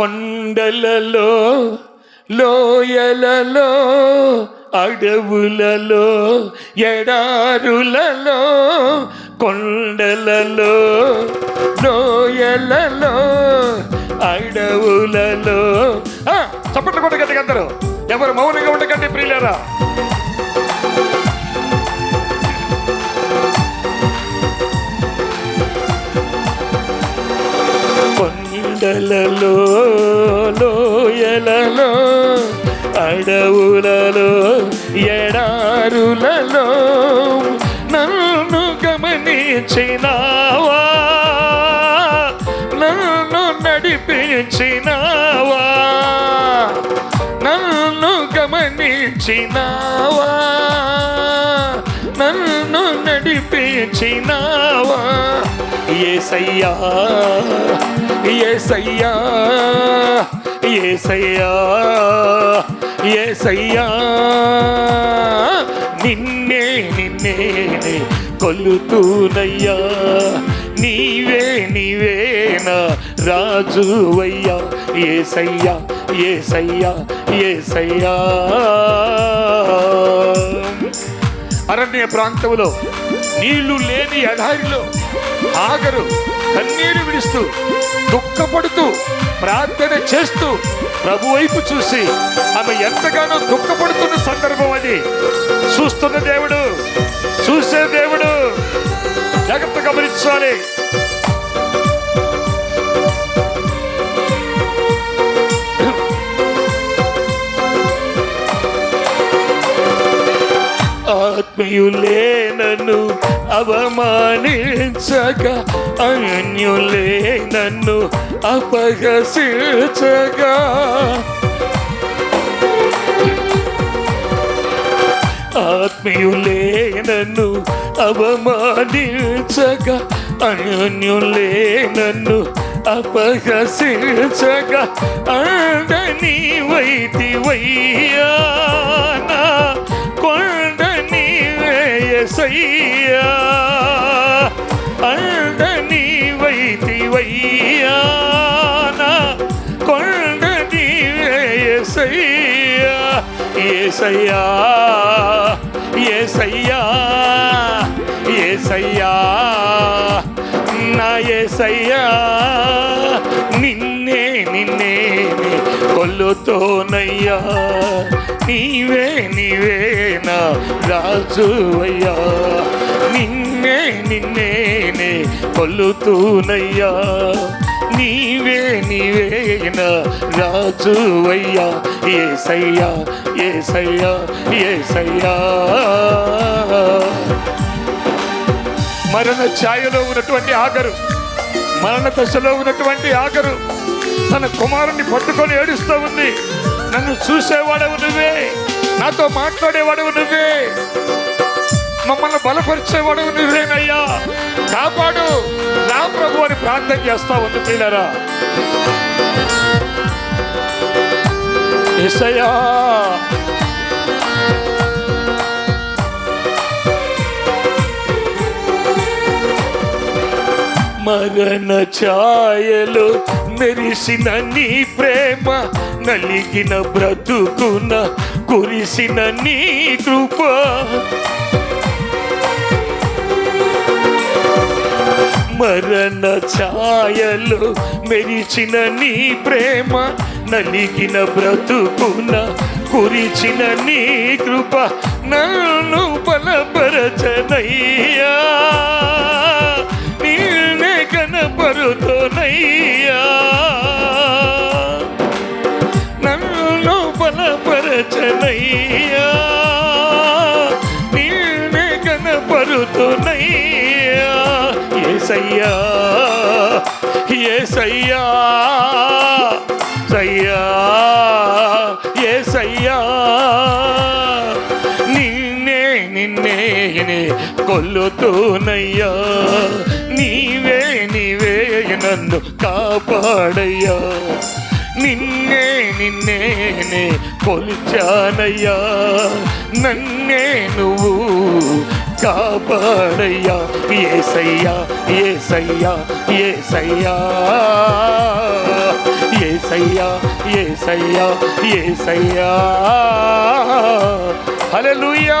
కొండలలో లోయలలో అడవులలో ఎడారులలో కొండలలో లోయలలో అడవులలో. చప్పట్లు కొట్ట అందరూ. ఎవరు మౌనంగా ఉండకండి ప్రియులరా. కొండలలో లోయలలో అడవులలో ఎడారులలో నన్ను గమనించినావా? నన్ను నడిపించినావా? నన్ను గమనించినావా? నడిపించినావా ఏసయ్యా ఏసయ్యా ఏసయ్యా ఏసయ్యా. నిన్నే నిన్నే కొలుతూనయ్యా. నీవే నీవేనా రాజువయ్యా? ఏసయ్యా ఏసయ్యా ఏసయ్యా. అరణ్య ప్రాంతంలో నీళ్ళు లేని ఎడారిలో ఆగరు కన్నీరు విడుస్తూ దుఃఖపడుతూ ప్రార్థన చేస్తూ ప్రభు వైపు చూసి ఆమె ఎంతగానో దుఃఖపడుతున్న సందర్భం అది. చూస్తున్న దేవుడు చూసే దేవుడు జాగ్రత్త గమనించాలి. ఆత్మీయులే నన్ను అవమానించగా అన్యులే నన్ను అపహసించగా ఆత్మీయులే నన్ను అవమానించగా అన్యులే నన్ను అపహసించగా అందని వైతి వయ్యా నీవేయసయ్యా అందని వైతివయ్యా నా కొండ నీవేయసయ్యా ఏసయ్యా. ఏసయ్యా ఏసయ్యా నా ఏసయ్యా నిన్నే నిన్నే కొల్లుతోనయ్యా. నీవే నీవే నా రాజువయ్యా. నిన్నే నిన్నేనే కొల్లుతూనయ్యా. నీవే నీవే నా రాజువయ్యా. ఏసయ్యా ఏసయ్యా ఏసయ్యా. మరణ ఛాయలో ఉన్నటువంటి ఆగరు మరణ దశలో ఉన్నటువంటి ఆగరు తన కుమారుని పట్టుకొని ఏడుస్తూ ఉంది. నన్ను చూసేవాడవు నువ్వే. నాతో మాట్లాడేవాడవు నువ్వే. మమ్మల్ని బలపరిచేవాడవు నువ్వేనయ్యా. కాపాడు. నా ప్రభు అని ప్రార్థన చేస్తా ఉంది పిల్లరా. ఎసయ్యా మరణ ఛాయలు మెరిసిన నీ ప్రేమ నలిగిన బ్రతుకున కురిసిన నీ కృప. మరణ ఛాయలు మెరిచిన నీ ప్రేమ నలిగిన బ్రతుకున కురిచిన నీ కృప. నన్ను బలపరచనయ్యా. ఏసయ్యా ఏసయ్యా సయ్యా ఏసయ్యా. నిన్నే నిన్నే కొల్లుతూనయ్యా. నీవే నీవే నన్ను కాపాడయ్యా. నిన్నే నిన్నే కొలిచానయ్యా. నన్నే నువ్వు కాపాడయ్యా ఏసయ్యా ఏసయ్యా ఏసయ్యా ఏసయ్యా ఏసయ్యా ఏసయ్యా. హల్లెలూయా.